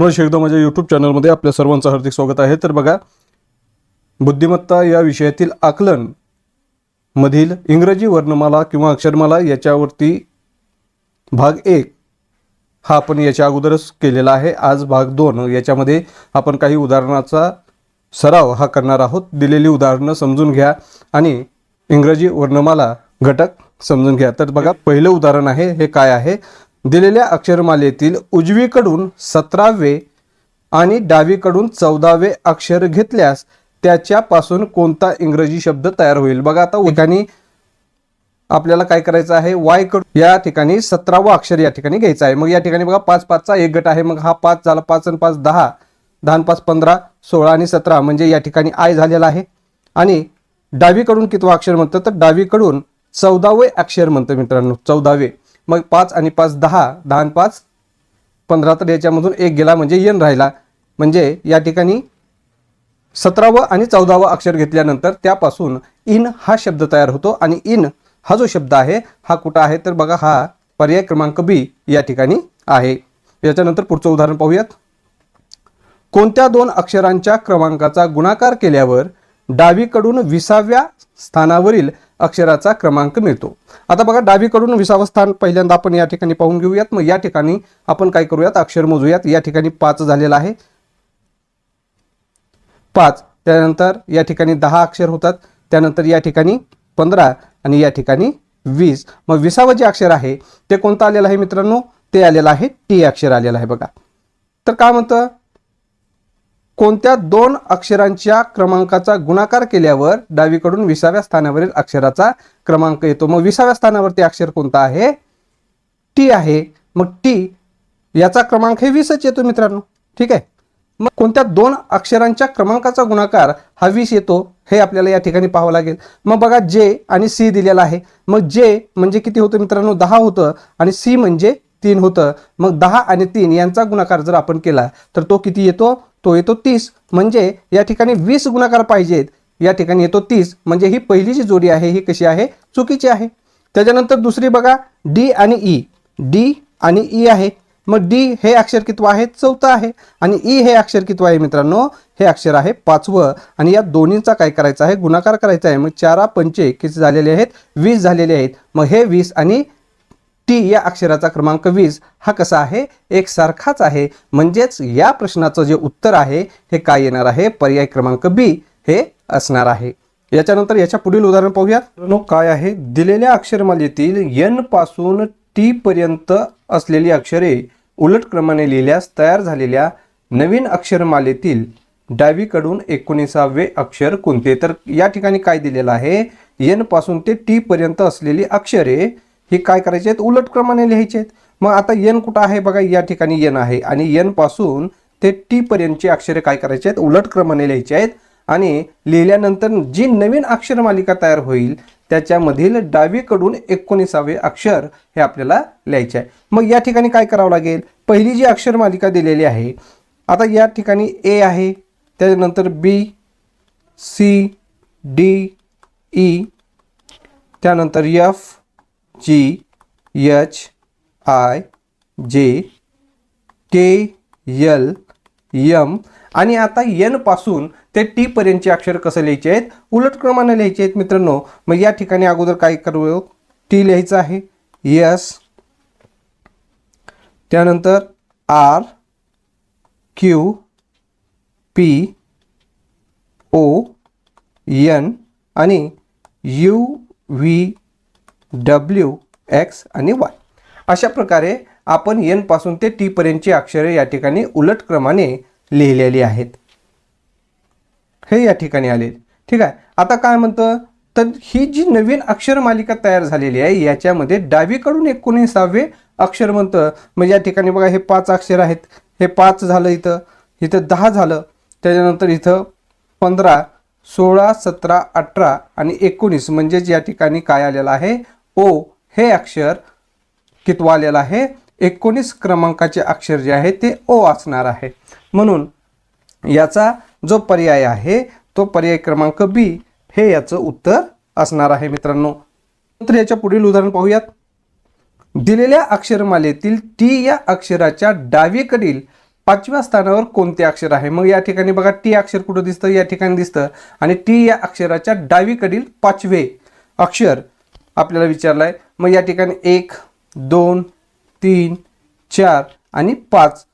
पुन्हा एकदा माझ्या यूट्यूब चॅनलमध्ये आपल्या सर्वांचं हार्दिक स्वागत आहे. तर बघा बुद्धिमत्ता या विषयातील आकलन मधील इंग्रजी वर्णमाला किंवा अक्षरमाला याच्यावरती भाग एक हा आपण याच्या अगोदरच केलेला आहे. आज भाग दोन याच्यामध्ये आपण काही उदाहरणाचा सराव हा करणार आहोत. दिलेली उदाहरणं समजून घ्या आणि इंग्रजी वर्णमाला घटक समजून घ्या. तर बघा पहिलं उदाहरण आहे हे काय आहे? दिलेल्या अक्षरमालेतील उजवीकडून सतरावे आणि डावीकडून चौदावे अक्षर घेतल्यास त्याच्यापासून कोणता इंग्रजी शब्द तयार होईल? बघा आता ठिकाणी आपल्याला काय करायचं आहे? वायकडून या ठिकाणी सतरावं अक्षर या ठिकाणी घ्यायचं आहे. मग या ठिकाणी बघा पाच पाचचा एक गट आहे. मग हा पाच झाला पाच आणि पाच दहा. दहा पाच पंधरा सोळा आणि सतरा. म्हणजे या ठिकाणी आय झालेला आहे. आणि डावीकडून कितवा अक्षर म्हणतं? तर डावीकडून चौदावे अक्षर म्हणतं मित्रांनो. चौदावे. मग पाच आणि पाच दहा दहा आणि पाच पंधरा तर याच्यामधून एक गेला म्हणजे येन राहिला. म्हणजे या ठिकाणी सतरावं आणि चौदावं अक्षर घेतल्यानंतर त्यापासून इन हा शब्द तयार होतो आणि इन हा जो शब्द आहे हा कुठं आहे? तर बघा हा पर्याय क्रमांक बी या ठिकाणी आहे. याच्यानंतर पुढचं उदाहरण पाहूयात. कोणत्या दोन अक्षरांच्या क्रमांकाचा गुणाकार केल्यावर डावीकडून विसाव्या स्थानावरील अक्षराचा क्रमांक मिळतो. आता बघा डावीकडून विसावं स्थान पहिल्यांदा आपण या ठिकाणी पाहून घेऊयात. मग या ठिकाणी आपण काय करूयात? अक्षर मोजूयात. या ठिकाणी पाच झालेला आहे. पाच. त्यानंतर या ठिकाणी दहा अक्षर होतात. त्यानंतर या ठिकाणी पंधरा आणि या ठिकाणी वीस. मग विसावं जे अक्षर आहे ते कोणतं आलेलं आहे मित्रांनो? ते आलेलं आहे टी अक्षर आलेलं आहे बघा. तर काय म्हणतं? कोणत्या दोन अक्षरांच्या क्रमांकाचा गुणाकार केल्यावर डावीकडून विसाव्या स्थानावरील अक्षराचा क्रमांक येतो? मग विसाव्या स्थानावरती अक्षर कोणता आहे? टी आहे. मग टी याचा क्रमांक हे वीसच येतो मित्रांनो. ठीक आहे? मग कोणत्या दोन अक्षरांच्या क्रमांकाचा गुणाकार हा वीस येतो हे आपल्याला या ठिकाणी पाहावं लागेल. मग बघा जे आणि सी दिलेला आहे. मग जे म्हणजे किती होतं मित्रांनो? दहा होतं आणि सी म्हणजे तीन होतं. मग दहा आणि तीन यांचा गुणाकार जर आपण केला तर तो किती येतो? तो येतो तीस. म्हणजे या ठिकाणी वीस गुणाकार पाहिजेत. या ठिकाणी येतो तीस. म्हणजे ही पहिली जी जोडी आहे ही कशी आहे? चुकीची आहे. त्याच्यानंतर दुसरी बघा डी आणि ई. डी आणि ई आहे. मग डी हे अक्षर कितवं आहे चौथं आहे. आणि ई हे अक्षर कितवं आहे मित्रांनो हे अक्षर आहे पाचवं. आणि या दोन्हींचा काय करायचा आहे? गुणाकार करायचा आहे. मग चारा पंचे किती झालेले आहेत वीस झालेले आहेत. मग हे वीस आणि टी या अक्षराचा क्रमांक वीस. हा कसा आहे? एक सारखाच आहे. म्हणजेच या प्रश्नाचं जे उत्तर आहे हे काय येणार आहे? पर्याय क्रमांक बी हे असणार आहे. याच्यानंतर याच्या पुढील उदाहरण पाहूया काय आहे? दिलेल्या अक्षरमालेतील यनपासून टी पर्यंत असलेली अक्षरे उलट क्रमाने लिहिल्यास तयार झालेल्या नवीन अक्षरमालेतील डावीकडून एकोणीसावे अक्षर कोणते? तर या ठिकाणी काय दिलेलं आहे? यनपासून ते टी पर्यंत असलेली अक्षरे हे काय करायचे आहेत? उलट क्रमाने लिहायचे आहेत. मग आता एन कुठं आहे? बघा या ठिकाणी एन आहे. आणि यनपासून ते टीपर्यंतची अक्षरे काय करायची आहेत? उलट क्रमाने लिहायचे आहेत. आणि लिहिल्यानंतर जी नवीन अक्षर मालिका तयार होईल त्याच्यामधील डावीकडून एकोणीसावे अक्षर हे आपल्याला लिहायचे आहे. मग या ठिकाणी काय करावं लागेल? पहिली जी अक्षर मालिका दिलेली आहे आता या ठिकाणी ए आहे. त्याच्यानंतर बी सी डी ई त्यानंतर F G H I J K L M आणि आता यनपासून ते टी पर्यंतचे अक्षर कसं लिहायचे आहेत? उलट क्रमाने लिहायचे आहेत मित्रांनो. मग या ठिकाणी अगोदर काय करू टी लिहायचं आहे. यस त्यानंतर R Q P O N आणि यू व्ही डब्ल्यू एक्स आणि वाय. अशा प्रकारे आपण एनपासून ते टीपर्यंतची अक्षरे या ठिकाणी उलट क्रमाने लिहिलेली आहेत. हे या ठिकाणी आले. ठीक आहे. आता काय म्हणतं? तर ही जी नवीन अक्षर मालिका तयार झालेली आहे याच्यामध्ये डावीकडून एकोणीसावे अक्षर म्हणतं. म्हणजे या ठिकाणी बघा हे पाच अक्षर आहेत. हे पाच झालं इथं. इथं दहा झालं. त्याच्यानंतर इथं पंधरा सोळा सतरा अठरा आणि एकोणीस म्हणजेच या ठिकाणी काय आलेलं आहे? ओ हे अक्षर कितवा आलेलं आहे? एकोणीस क्रमांकाचे अक्षर जे आहे ते ओ असणार आहे. म्हणून याचा जो पर्याय आहे तो पर्याय क्रमांक बी हे याचं उत्तर असणार आहे मित्रांनो. तर याच्या पुढील उदाहरण पाहूयात. दिलेल्या अक्षरमालेतील टी या अक्षराच्या डावीकडील पाचव्या स्थानावर कोणते अक्षर आहे? मग या ठिकाणी बघा टी अक्षर कुठं दिसतं? या ठिकाणी दिसतं. आणि टी या अक्षराच्या डावीकडील पाचवे अक्षर आपल्याला विचारला आहे मग या ठिकाणी एक दोन तीन चार आणि पाच.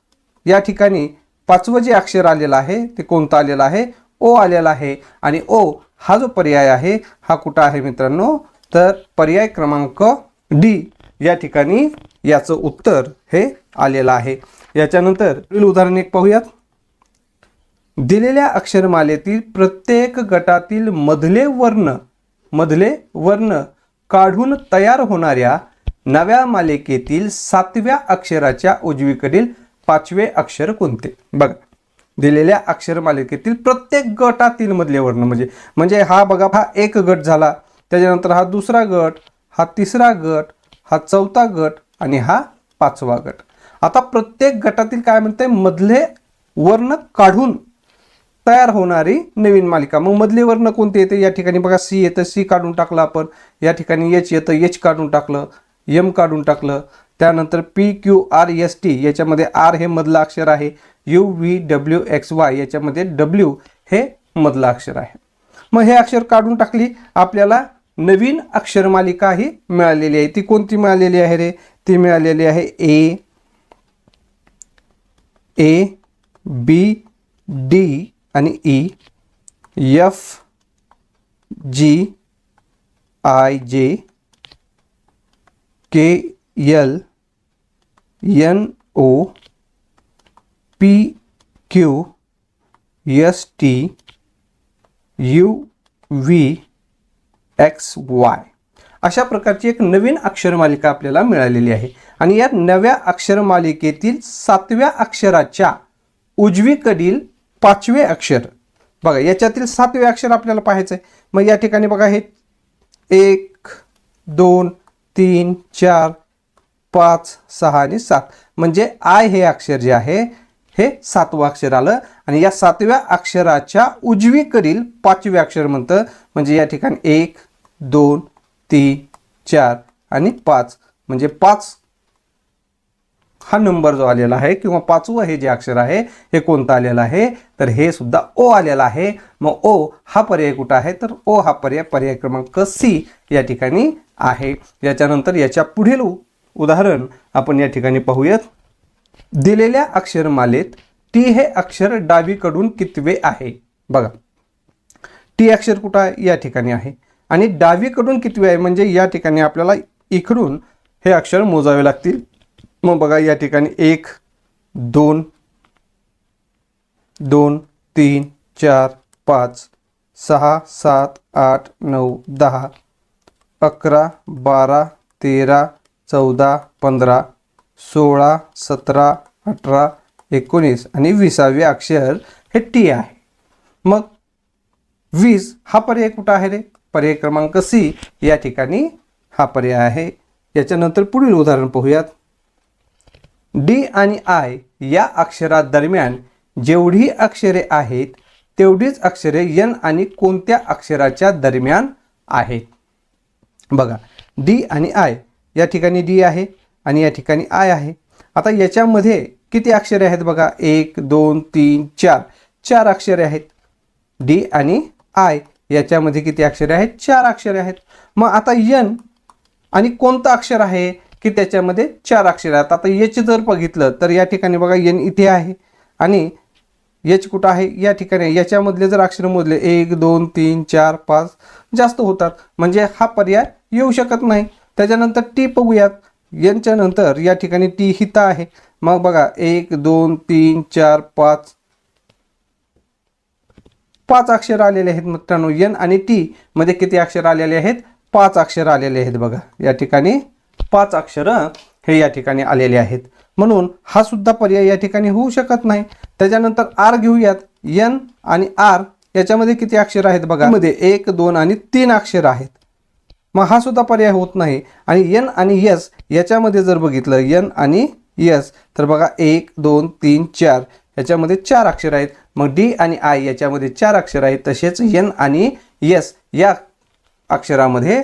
या ठिकाणी पाचवं जे अक्षर आलेलं आहे ते कोणतं आलेलं आहे? ओ आलेला आहे. आणि ओ हा जो पर्याय आहे हा कुठं आहे मित्रांनो? तर पर्याय क्रमांक डी या ठिकाणी याचं उत्तर हे आलेलं आहे. याच्यानंतर पुढील उदाहरण एक पाहूयात. दिलेल्या अक्षरमालेतील प्रत्येक गटातील मधले वर्ण मधले वर्ण काढून तयार होणाऱ्या नव्या मालिकेतील सातव्या अक्षराच्या उजवीकडील पाचवे अक्षर कोणते? बघा दिलेल्या अक्षर मालिकेतील प्रत्येक गटातील मधले वर्ण. म्हणजे म्हणजे हा बघा हा एक गट झाला. त्याच्यानंतर हा दुसरा गट हा तिसरा गट हा चौथा गट आणि हा पाचवा गट. आता प्रत्येक गटातील काय म्हणते मधले वर्ण काढून तयार होणारी नवीन मालिका. मग मधले वर्ण कोणते येते? या ठिकाणी बघा सी येतं सी काढून टाकलं आपण. या ठिकाणी एच येतं एच काढून टाकलं एम काढून टाकलं. त्यानंतर P Q R S T याच्यामध्ये आर हे मधलं अक्षर आहे. U V W X Y याच्यामध्ये डब्ल्यू हे मधलं अक्षर आहे. मग हे अक्षर काढून टाकली आपल्याला नवीन अक्षरमालिका ही मिळालेली आहे. ती कोणती मिळालेली आहे रे? ती मिळालेली आहे ए ए बी डी आणि E F G I J K L N O P Q S T U V X Y अशा प्रकारची एक नवीन अक्षरमालिका आपल्याला मिळालेली आहे. आणि या नव्या अक्षरमालिकेतील सातव्या अक्षराच्या उजवीकडील पाचवे अक्षर. बघा याच्यातील सातवे अक्षर आपल्याला पाहायचं आहे. मग या ठिकाणी बघा हे. एक दोन तीन चार पाच सहा आणि सात. म्हणजे आय हे अक्षर जे आहे हे सातवं अक्षर आलं. आणि या सातव्या अक्षराच्या उजवीकडील पाचवे अक्षर म्हणतं म्हणजे या ठिकाणी एक दोन तीन चार आणि पाच. म्हणजे पाच हा नंबर जो आलेला आहे किंवा पाचवं हे जे अक्षर आहे हे कोणतं आलेलं आहे? तर हे सुद्धा ओ आलेलं आहे. मग ओ हा पर्याय कुठं आहे? तर ओ हा पर्याय पर्याय क्रमांक सी या ठिकाणी आहे. याच्यानंतर याच्या पुढील उ- उदाहरण आपण या ठिकाणी पाहूयात. दिलेल्या अक्षरमालेत टी हे अक्षर डावीकडून कितवे आहे? बघा. टी अक्षर कुठं आहे? या ठिकाणी आहे. आणि डावीकडून कितवे आहे? म्हणजे या ठिकाणी आपल्याला इकडून हे अक्षर मोजावे लागतील. मग बघा या ठिकाणी एक दोन दोन तीन चार पाच सहा सात आठ नऊ दहा अकरा बारा तेरा चौदा पंधरा सोळा सतरा अठरा एकोणीस आणि विसावे अक्षर हे टी आहे. मग वीस हा पर्याय कुठं आहे रे? पर्याय क्रमांक सी या ठिकाणी हा पर्याय आहे. याच्यानंतर पुढील उदाहरण पाहूयात. डी आणि आय या अक्षरादरम्यान जेवढी अक्षरे आहेत तेवढीच अक्षरे यन आणि कोणत्या अक्षराच्या दरम्यान आहेत. बघा डी आणि आय या ठिकाणी डी आहे आणि या ठिकाणी आय आहे. आता याच्यामध्ये किती अक्षरे आहेत बघा? एक दोन तीन चार. चार अक्षरे आहेत. डी आणि आय याच्यामध्ये किती अक्षरे आहेत? चार अक्षरे आहेत. मग आता यन आणि कोणतं अक्षर आहे? की त्याच्यामध्ये चार अक्षर आहेत. आता एच जर बघितलं तर या ठिकाणी बघा एन इथे आहे आणि एच कुठं आहे? या ठिकाणी याच्यामधले जर अक्षर मोजले एक दोन तीन चार पाच जास्त होतात. म्हणजे हा पर्याय येऊ शकत नाही. त्याच्यानंतर टी बघूयात. यांच्या नंतर या ठिकाणी टी हिता आहे. मग बघा एक दोन तीन चार पाच पाच अक्षर आलेले आहेत मित्रांनो. एन आणि टी मध्ये किती अक्षर आलेले आहेत? पाच अक्षर आलेले आहेत बघा. या ठिकाणी पाच अक्षरं हे या ठिकाणी आलेले आहेत. म्हणून हा सुद्धा पर्याय या ठिकाणी होऊ शकत नाही. त्याच्यानंतर आर घेऊयात. एन आणि आर याच्यामध्ये किती अक्षर आहेत बघा? मध्ये एक दोन आणि तीन अक्षर आहेत. मग हा सुद्धा पर्याय होत नाही. आणि एन आणि यस याच्यामध्ये जर बघितलं एन आणि यस तर बघा एक दोन तीन चार याच्यामध्ये चार अक्षर आहेत. मग डी आणि आय याच्यामध्ये चार अक्षर आहेत. तसेच एन आणि यस या अक्षरामध्ये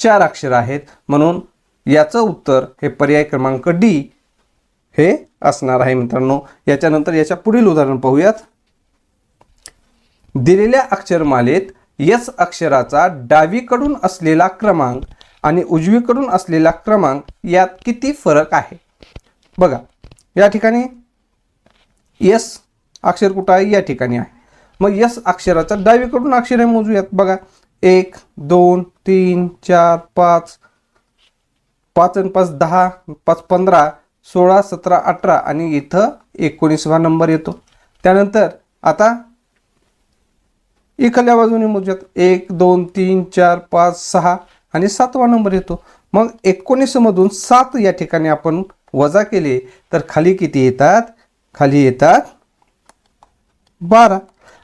चार अक्षर आहेत. म्हणून याचं उत्तर हे पर्याय क्रमांक डी हे असणार आहे मित्रांनो. याच्यानंतर याच्या पुढील उदाहरण पाहूयात. दिलेल्या अक्षरमालेत यस अक्षराचा डावीकडून असलेला क्रमांक आणि उजवीकडून असलेला क्रमांक यात किती फरक आहे? बघा या ठिकाणी यस अक्षर कुठं आहे? या ठिकाणी आहे. मग यस अक्षराचा डावीकडून अक्षर आहे मोजूयात. बघा एक दोन तीन चार पाच पाच आणि पाच दहा पाच पंधरा सोळा सतरा अठरा आणि इथं एकोणीसवा नंबर येतो. त्यानंतर आता इकडल्या बाजूने मोजूयात. एक दोन तीन चार पाच सहा आणि सातवा नंबर येतो. मग एकोणीसमधून सात या ठिकाणी आपण वजा केले तर खाली किती येतात? खाली येतात बारा.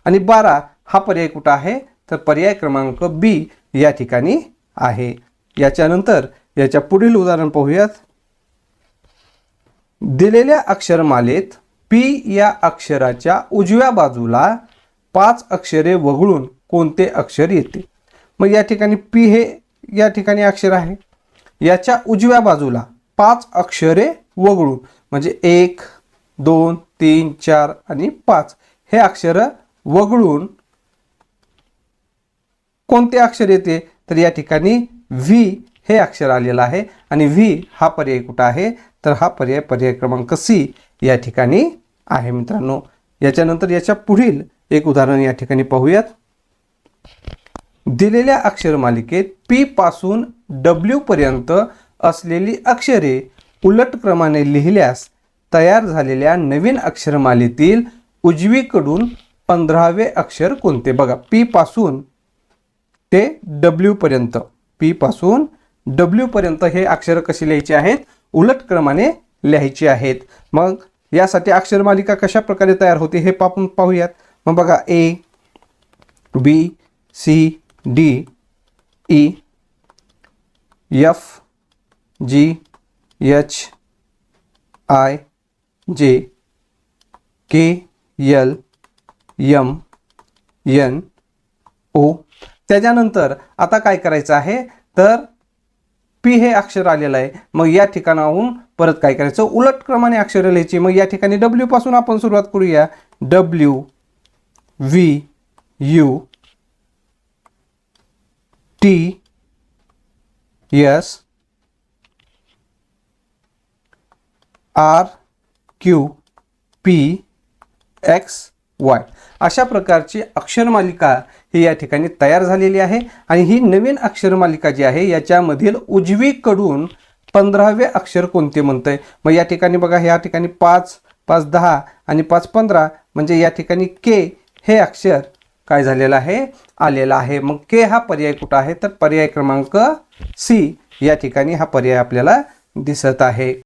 आणि बारा हा पर्याय कुठं आहे? तर पर्याय क्रमांक बी या ठिकाणी आहे. याच्यानंतर याच्या पुढील उदाहरण पाहूयात. दिलेल्या अक्षरमालेत पी या अक्षराच्या उजव्या बाजूला पाच अक्षरे वगळून कोणते अक्षर येते? मग या ठिकाणी पी हे या ठिकाणी अक्षर आहे. याच्या उजव्या बाजूला पाच अक्षरे वगळून म्हणजे एक दोन तीन चार आणि पाच हे अक्षर वगळून कोणते अक्षर येते? तर या ठिकाणी व्ही हे अक्षर आलेलं आहे. आणि व्ही हा पर्याय कुठं आहे? तर हा पर्याय पर्याय क्रमांक सी या ठिकाणी आहे मित्रांनो. याच्यानंतर याच्या पुढील एक उदाहरण या ठिकाणी पाहूयात. दिलेल्या अक्षरमालिकेत पी पासून डब्ल्यू पर्यंत असलेली अक्षरे उलट क्रमाने लिहिल्यास तयार झालेल्या नवीन अक्षरमालेतील उजवीकडून पंधरावे अक्षर कोणते? बघा पी पासून ते डब्ल्यू पर्यंत. पी पासून डब्ल्यू पर्यंत हे अक्षर कशी लिहायची आहेत? उलट क्रमाने लिहायची आहेत. मग यासाठी अक्षरमालिका कशा प्रकारे तयार होते हे आपण पाहूयात. मग बघा A B C D E F G H I J K L M N O त्याच्यानंतर आता काय करायचं आहे? तर पी हे अक्षर आलेलं आहे. मग या ठिकाणाहून परत काय करायचं? उलट क्रमाने अक्षर लिहायची. मग या ठिकाणी डब्ल्यू पासून आपण सुरुवात करूया. W V U T S R Q P X Y. अशा प्रकारची अक्षरमालिका ही या ठिकाणी तयार झालेली आहे आणि ही नवीन अक्षरमालिका जी आहे याच्यामधील उजवीकडून पंधरावे अक्षर कोणते म्हणतंय? मग या ठिकाणी बघा या ठिकाणी पाच पाच दहा आणि पाच पंधरा म्हणजे या ठिकाणी के हे अक्षर काय झालेलं आहे? आलेलं आहे. मग के हा पर्याय कुठं आहे? तर पर्याय क्रमांक सी या ठिकाणी हा पर्याय आपल्याला दिसत आहे.